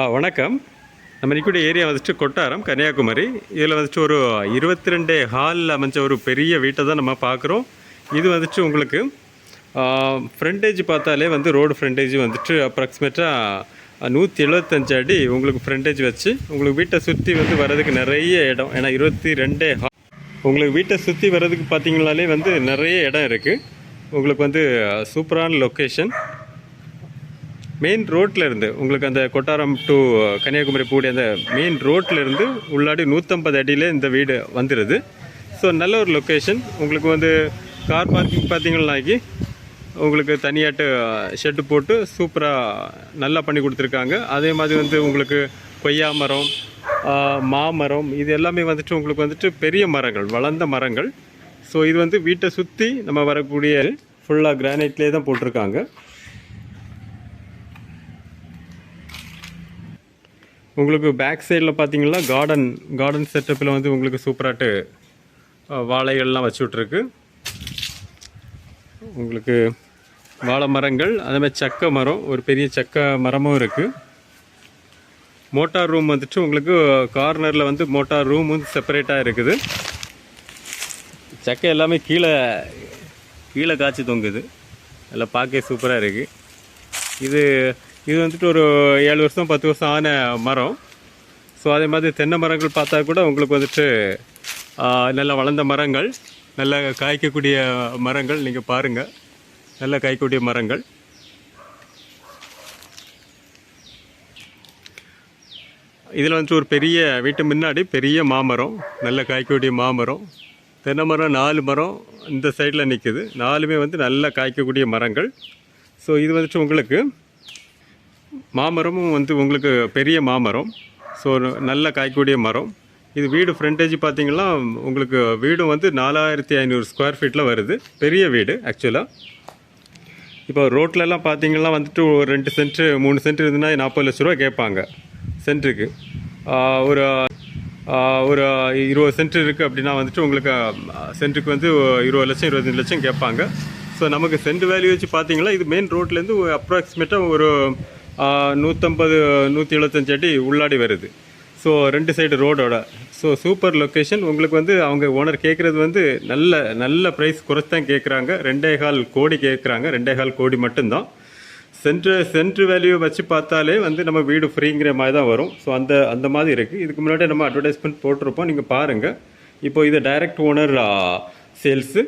ஆ வணக்கம். நம்ம நிற்கக்கூடிய ஏரியா வந்துட்டு கொட்டாரம் கன்னியாகுமரி. இதில் வந்துட்டு ஒரு இருபத்தி ரெண்டு ஹாலில் அமைஞ்ச ஒரு பெரிய வீட்டை தான் நம்ம பார்க்குறோம். இது வந்துட்டு உங்களுக்கு ஃப்ரண்டேஜ் பார்த்தாலே வந்து ரோடு ஃப்ரண்டேஜ் வந்துட்டு அப்ராக்சிமேட்டாக நூற்றி எழுபத்தஞ்சு அடி உங்களுக்கு ஃப்ரண்டேஜ் வச்சு உங்களுக்கு வீட்டை சுற்றி வந்து வர்றதுக்கு நிறைய இடம். ஏன்னா இருபத்தி ரெண்டே ஹா உங்களுக்கு வீட்டை சுற்றி வர்றதுக்கு பார்த்தீங்கனாலே வந்து நிறைய இடம் இருக்குது உங்களுக்கு வந்து சூப்பரான லொக்கேஷன் மெயின் ரோட்டில் இருந்து உங்களுக்கு அந்த கொட்டாரம் டு கன்னியாகுமரி கூடிய அந்த மெயின் ரோட்டில் இருந்து உள்ளாடி நூற்றம்பது அடியிலே இந்த வீடு வந்துடுது ஸோ நல்ல ஒரு லொக்கேஷன் உங்களுக்கு வந்து கார் பார்க்கிங் பார்த்தீங்கன்னாக்கி உங்களுக்கு தனியாட்டு ஷெட்டு போட்டு சூப்பராக நல்லா பண்ணி கொடுத்துருக்காங்க. அதே மாதிரி வந்து உங்களுக்கு கொய்யா மரம் மாமரம் இது எல்லாமே வந்துட்டு உங்களுக்கு வந்துட்டு பெரிய மரங்கள் வளர்ந்த மரங்கள். ஸோ இது வந்து வீட்டை சுற்றி நம்ம வரக்கூடிய ஃபுல்லாக கிரானைட்லேயே தான் போட்டிருக்காங்க. உங்களுக்கு பேக் சைடில் பார்த்தீங்கன்னா கார்டன் கார்டன் செட்டப்பில் வந்து உங்களுக்கு சூப்பராட்டு வாழைகள்லாம் வச்சு விட்ருக்கு உங்களுக்கு வாழை மரங்கள் அதேமாதிரி சக்க மரம் ஒரு பெரிய சக்க மரமும் இருக்குது மோட்டார் ரூம் வந்துட்டு உங்களுக்கு கார்னரில் வந்து மோட்டார் ரூம் வந்து செப்பரேட்டாக இருக்குது. சக்கை எல்லாமே கீழே கீழே காய்ச்சி தொங்குது. எல்லாம் பார்க்க சூப்பராக இருக்குது இது இது வந்துட்டு ஒரு ஏழு வருஷம் பத்து வருஷம் ஆன மரம். ஸோ அதே மாதிரி தென்னை மரங்கள் பார்த்தா கூட உங்களுக்கு வந்துட்டு நல்லா நல்ல வளர்ந்த மரங்கள் நல்ல காய்க்கக்கூடிய மரங்கள் நீங்கள் பாருங்கள் நல்ல காய்க்கக்கூடிய மரங்கள். இதில் வந்துட்டு ஒரு பெரிய வீட்டு முன்னாடி பெரிய மாமரம் நல்ல காய்க்கக்கூடிய மாமரம். தென்னை மரம் நாலு மரம் இந்த சைடில் நிற்குது நாலுமே வந்து நல்லா காய்க்கக்கூடிய மரங்கள். ஸோ இது வந்துட்டு உங்களுக்கு மாமரமும் வந்து உங்களுக்கு பெரிய மாமரம். ஸோ நல்ல காய்க்கூடிய மரம். இது வீடு ஃப்ரண்டேஜ் பார்த்தீங்கன்னா உங்களுக்கு வீடும் வந்து நாலாயிரத்தி ஐநூறு ஸ்கொயர் ஃபீட்டில் வருது. பெரிய வீடு ஆக்சுவலாக இப்போ ரோட்லலாம் பார்த்தீங்கன்னா வந்துட்டு ஒரு ரெண்டு சென்ட் மூணு சென்ட் இருந்துன்னா நாற்பது லட்ச ரூபா கேட்பாங்க சென்ட்டுக்கு ஒரு ஒரு இருபது சென்ட் இருக்குது அப்படின்னா வந்துட்டு உங்களுக்கு சென்ட்டுக்கு வந்து இருபது லட்சம் இருபத்தஞ்சு லட்சம் கேட்பாங்க. ஸோ நமக்கு சென்ட் வேல்யூ வச்சு பார்த்தீங்கன்னா இது மெயின் ரோட்லேருந்து அப்ராக்சிமேட்டாக ஒரு நூற்றம்பது நூற்றி எழுபத்தஞ்சு அடி உள்ளாடி வருது. ஸோ ரெண்டு சைடு ரோடோட ஸோ சூப்பர் லொக்கேஷன் உங்களுக்கு வந்து அவங்க ஓனர் கேட்குறது வந்து நல்ல நல்ல ப்ரைஸ் குறைச்சி தான் கேட்குறாங்க ரெண்டே கால் கோடி கேட்குறாங்க ரெண்டே கால் கோடி மட்டும்தான். சென்ட்ரு சென்ட்ரு வேல்யூ வச்சு பார்த்தாலே வந்து நம்ம வீடு ஃப்ரீங்கிற மாதிரி தான் வரும். ஸோ அந்த அந்த மாதிரி இருக்குது இதுக்கு முன்னாடி நம்ம அட்வர்டைஸ்மெண்ட் போட்டிருப்போம். நீங்கள் பாருங்கள் இப்போ இது டைரக்ட் ஓனர் சேல்ஸு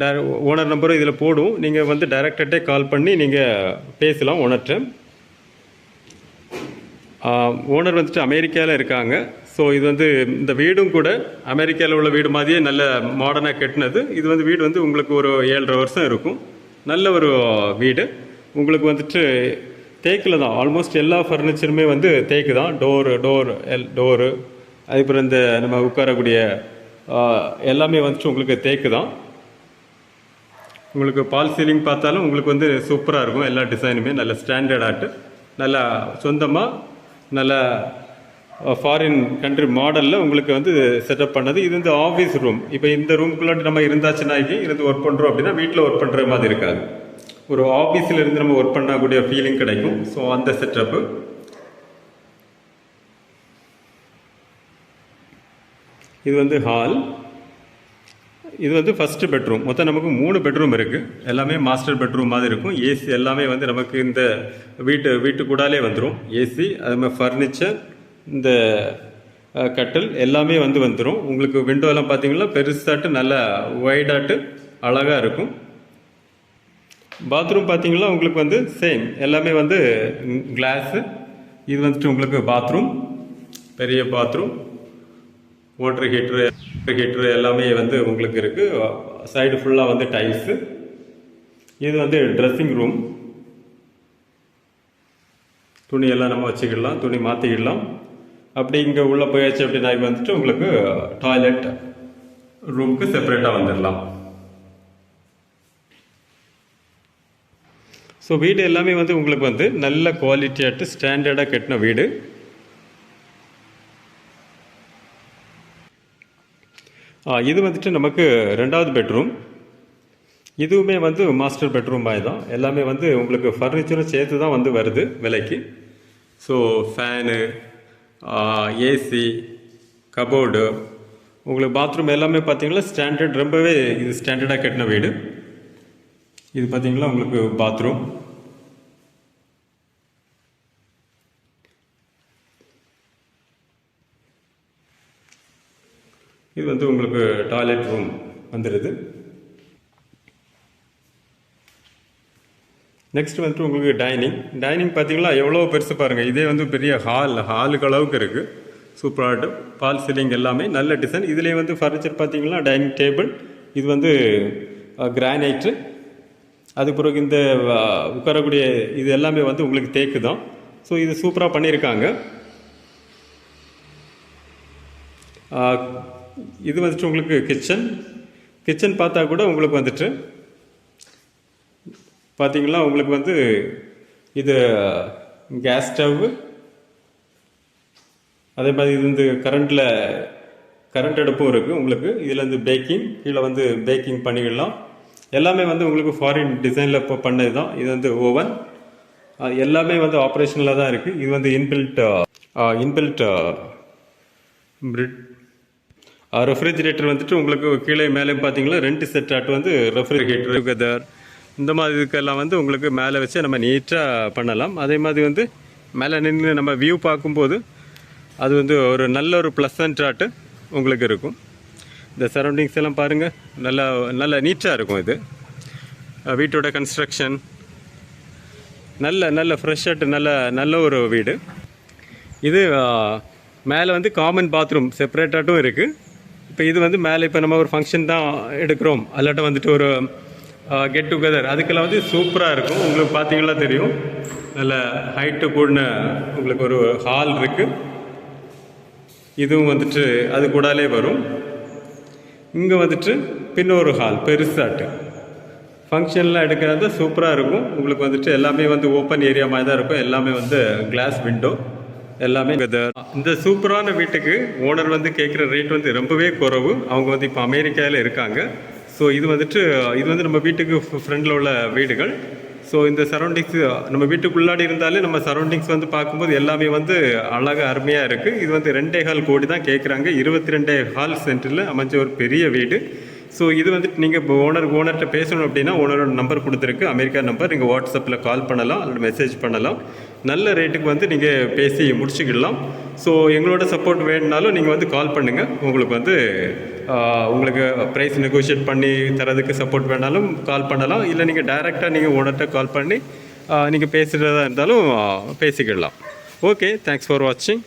டே ஓனர் நம்பரும் இதில் போடும். நீங்கள் வந்து டைரக்டர்டே கால் பண்ணி நீங்கள் பேசலாம் ஓனர்கிட்ட ஓனர் வந்துட்டு அமெரிக்காவில் இருக்காங்க. ஸோ இது வந்து இந்த வீடும் கூட அமெரிக்காவில் உள்ள வீடு மாதிரியே நல்ல மாடர்னாக கட்டினது. இது வந்து வீடு வந்து உங்களுக்கு ஒரு ஏழரை வருஷம் இருக்கும். நல்ல ஒரு வீடு. உங்களுக்கு வந்துட்டு தேக்கில் தான். ஆல்மோஸ்ட் எல்லா ஃபர்னிச்சருமே வந்து தேக்கு தான். டோரு டோர் எல் டோரு அதுக்கப்புறம் இந்த நம்ம உட்காரக்கூடிய எல்லாமே வந்துட்டு உங்களுக்கு தேக்கு தான். உங்களுக்கு பால் சீலிங் பார்த்தாலும் உங்களுக்கு வந்து சூப்பராக இருக்கும். எல்லா டிசைனுமே நல்ல ஸ்டாண்டர்டாகட்டு நல்லா சொந்தமாக நல்ல ஃபாரின் கண்ட்ரி மாடலில் உங்களுக்கு வந்து செட்டப் பண்ணது. இது வந்து ஆஃபீஸ் ரூம் இப்போ இந்த ரூம்குள்ளே நம்ம இருந்தாச்சுன்னா இருந்து ஒர்க் பண்ணுறோம் அப்படின்னா வீட்டில் ஒர்க் பண்ணுற மாதிரி இருக்காது. ஒரு ஆஃபீஸில் இருந்து நம்ம ஒர்க் பண்ணக்கூடிய ஃபீலிங் கிடைக்கும். ஸோ அந்த செட்டப்பு இது வந்து ஹால் இது வந்து ஃபஸ்ட்டு பெட்ரூம் மொத்தம் நமக்கு மூணு பெட்ரூம் இருக்குது எல்லாமே மாஸ்டர் பெட்ரூம் மாதிரி இருக்கும். ஏசி எல்லாமே வந்து நமக்கு இந்த வீட்டு வீட்டு கூடாலே வந்துடும் ஏசி அது மாதிரி ஃபர்னிச்சர் இந்த கட்டில் எல்லாமே வந்து வந்துடும் உங்களுக்கு விண்டோலாம் பார்த்தீங்கன்னா பெருசாட்டு நல்லா ஒய்டாட்டு அழகாக இருக்கும். பாத்ரூம் பார்த்தீங்கன்னா உங்களுக்கு வந்து சேம் எல்லாமே வந்து கிளாஸு இது வந்துட்டு உங்களுக்கு பாத்ரூம் பெரிய பாத்ரூம் மோட்ரு ஹீட்ரு ஹீட்ரு எல்லாமே வந்து உங்களுக்கு இருக்குது சைடு ஃபுல்லாக வந்து டைல்ஸு இது வந்து ட்ரெஸ்ஸிங் ரூம் துணி எல்லாம் நம்ம வச்சுக்கிடலாம். துணி மாற்றிக்கிடலாம் அப்படி இங்கே உள்ளே போயாச்சு அப்படின்னா வந்துட்டு உங்களுக்கு டாய்லெட் ரூமுக்கு செப்பரேட்டாக வந்துடலாம். ஸோ வீடு எல்லாமே வந்து உங்களுக்கு வந்து நல்ல குவாலிட்டியாட்டு ஸ்டாண்டர்டாக கட்டின வீடு. இது வந்துட்டு நமக்கு ரெண்டாவது பெட்ரூம். இதுவுமே வந்து மாஸ்டர் பெட்ரூம் மாதிரி தான். எல்லாமே வந்து உங்களுக்கு ஃபர்னிச்சரும் சேர்த்து தான் வந்து வருது விலைக்கு. ஸோ ஃபேனு ஏசி கபோர்டு உங்களுக்கு பாத்ரூம் எல்லாமே பார்த்தீங்கன்னா ஸ்டாண்டர்ட் ரொம்பவே இது ஸ்டாண்டர்டாக கட்டின வீடு. இது பார்த்தீங்களா? உங்களுக்கு பாத்ரூம் இது வந்து உங்களுக்கு டாய்லெட் ரூம் வந்துடுது நெக்ஸ்ட் வந்துட்டு உங்களுக்கு டைனிங் டைனிங் பார்த்தீங்களா எவ்வளோ பெருசு பாருங்கள் இதே வந்து பெரிய ஹால் ஹாலுக்கு அளவுக்கு இருக்குது சூப்பராக பால் சீலிங் எல்லாமே நல்ல டிசைன் இதுலேயே வந்து ஃபர்னிச்சர் பார்த்தீங்கன்னா டைனிங் டேபிள் இது வந்து கிரானைட்டு அதுக்கு பிறகு இந்த உட்காரக்கூடிய இது எல்லாமே வந்து உங்களுக்கு தேக்கு தான். ஸோ இது சூப்பராக பண்ணியிருக்காங்க. இது வந்துட்டு உங்களுக்கு கிச்சன் கிச்சன் பார்த்தா கூட உங்களுக்கு வந்துட்டு பார்த்தீங்களா? உங்களுக்கு வந்து இது கேஸ் ஸ்டவ் அதே மாதிரி இது வந்து கரண்டில் கரண்ட் அடுப்பும் இருக்குது உங்களுக்கு. இதில் வந்து பேக்கிங் கீழே வந்து பேக்கிங் பண்ணிக்கலாம் எல்லாமே வந்து உங்களுக்கு ஃபாரின் டிசைனில் இப்போ பண்ணது தான் இது வந்து ஓவன் எல்லாமே வந்து ஆப்ரேஷனில் தான் இருக்குது இது வந்து இன்பில்ட் இன்பில்ட் பிரிட் ரெஃப்ரிஜிரேட்டர் வந்துட்டு உங்களுக்கு கீழே மேலே பார்த்தீங்கன்னா ரெண்டு செட் ஆட் வந்து ரெஃப்ரிஜிரேட்டர் டுகெதர் இந்த மாதிரி இதுக்கெல்லாம் வந்து உங்களுக்கு மேலே வச்சு நம்ம நீட்டாக பண்ணலாம். அதே மாதிரி வந்து மேலே நின்று நம்ம வியூ பார்க்கும்போது அது வந்து ஒரு நல்ல ஒரு ப்ளசன்ட் ஆட்டு உங்களுக்கு இருக்கும். இந்த சரௌண்டிங்ஸ் எல்லாம் பாருங்கள் நல்லா நல்ல நீட்டாக இருக்கும் இது. வீட்டோட கன்ஸ்ட்ரக்ஷன் நல்ல நல்ல ஃப்ரெஷ்ஷாட்டு நல்ல நல்ல ஒரு வீடு. இது மேலே வந்து காமன் பாத்ரூம் செப்பரேட்டாட்டும் இருக்குது இப்போ இது வந்து மேலே இப்போ நம்ம ஒரு ஃபங்க்ஷன் தான் எடுக்கிறோம். அல்லாட்ட வந்துட்டு ஒரு கெட் டுகெதர் அதுக்கெல்லாம் வந்து சூப்பராக இருக்கும். உங்களுக்கு பார்த்தீங்களா தெரியும். நல்ல ஹைட்டு கூடின உங்களுக்கு ஒரு ஹால் இருக்குது இதுவும் வந்துட்டு அது கூடாலே வரும். இங்கே வந்துட்டு பின்னொரு ஹால் பெருசாட்டு. ஃபங்க்ஷன்லாம் எடுக்கிறது சூப்பராக இருக்கும். உங்களுக்கு வந்துட்டு எல்லாமே வந்து ஓப்பன் ஏரியா மாதிரி தான் இருக்கும். எல்லாமே வந்து கிளாஸ் விண்டோ எல்லாமே இந்த சூப்பரான வீட்டுக்கு ஓனர் வந்து கேட்குற ரேட் வந்து ரொம்பவே குறைவு. அவங்க வந்து இப்போ அமெரிக்காவில் இருக்காங்க. ஸோ இது வந்துட்டு இது வந்து நம்ம வீட்டுக்கு ஃப்ரெண்டில் உள்ள வீடுகள். ஸோ இந்த சரௌண்டிங்ஸ் நம்ம வீட்டுக்குள்ளாடி இருந்தாலே நம்ம சரௌண்டிங்ஸ் வந்து பார்க்கும்போது எல்லாமே வந்து அழகாக அருமையாக இருக்குது இது வந்து ரெண்டே ஹால் கோடி தான் கேட்குறாங்க இருபத்தி ரெண்டே ஹால் சென்டரில் அமைஞ்ச ஒரு பெரிய வீடு. ஸோ இது வந்துட்டு நீங்கள் இப்போ ஓனர் ஓனர்கிட்ட பேசணும் அப்படின்னா ஓனரோட நம்பர் கொடுத்துருக்கு. அமெரிக்கா நம்பர் நீங்கள் வாட்ஸ்அப்பில் கால் பண்ணலாம் அல்லது மெசேஜ் பண்ணலாம். நல்ல ரேட்டுக்கு வந்து நீங்கள் பேசி முடிச்சுக்கிடலாம். ஸோ எங்களோட சப்போர்ட் வேணுனாலும் நீங்கள் வந்து கால் பண்ணுங்கள் உங்களுக்கு வந்து உங்களுக்கு ப்ரைஸ் நெகோஷியேட் பண்ணி தரதுக்கு சப்போர்ட் வேணாலும் கால் பண்ணலாம். இல்லை நீங்கள் டைரெக்டாக நீங்கள் ஓனர்கிட்ட கால் பண்ணி நீங்கள் பேசுகிறதா இருந்தாலும் பேசிக்கிடலாம். ஓகே தேங்க்ஸ் ஃபார் வாட்சிங்